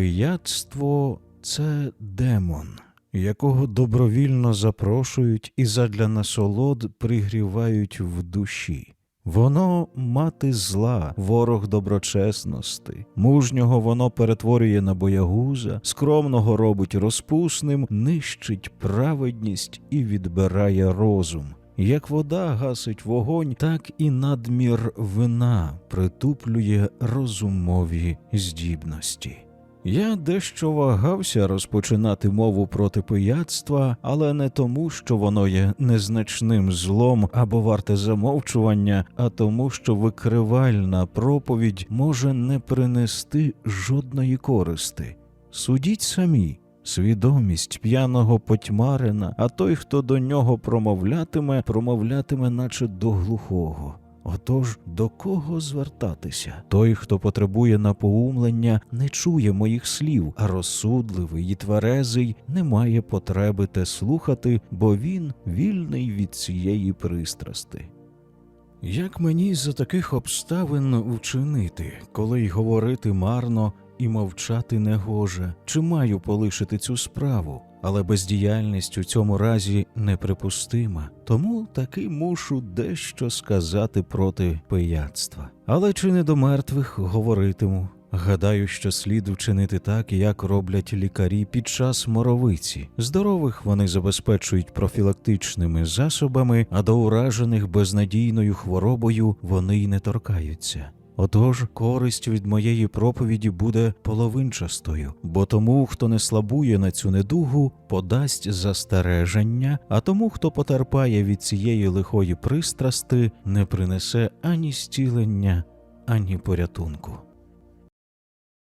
Пияцтво це демон, якого добровільно запрошують і задля насолод пригрівають в душі. Воно мати зла, ворог доброчесності, мужнього воно перетворює на боягуза, скромного робить розпусним, нищить праведність і відбирає розум. Як вода гасить вогонь, так і надмір вина притуплює розумові здібності. Я дещо вагався розпочинати мову проти пияцтва, але не тому, що воно є незначним злом або варте замовчування, а тому, що викривальна проповідь може не принести жодної користи. Судіть самі. Свідомість п'яного потьмарина, а той, хто до нього промовлятиме, промовлятиме, наче до глухого. Отож, до кого звертатися? Той, хто потребує напоумлення, не чує моїх слів, а розсудливий і тверезий не має потреби те слухати, бо він вільний від цієї пристрасти. Як мені за таких обставин вчинити, коли й говорити марно і мовчати негоже, чи маю полишити цю справу? Але бездіяльність у цьому разі неприпустима, тому таки мушу дещо сказати проти пияцтва. Але чи не до мертвих говоритиму? Гадаю, що слід вчинити так, як роблять лікарі під час моровиці. Здорових вони забезпечують профілактичними засобами, а до уражених безнадійною хворобою вони й не торкаються. Отож, користь від моєї проповіді буде половинчастою, бо тому, хто не слабує на цю недугу, подасть застереження, а тому, хто потерпає від цієї лихої пристрасти, не принесе ані стілення, ані порятунку.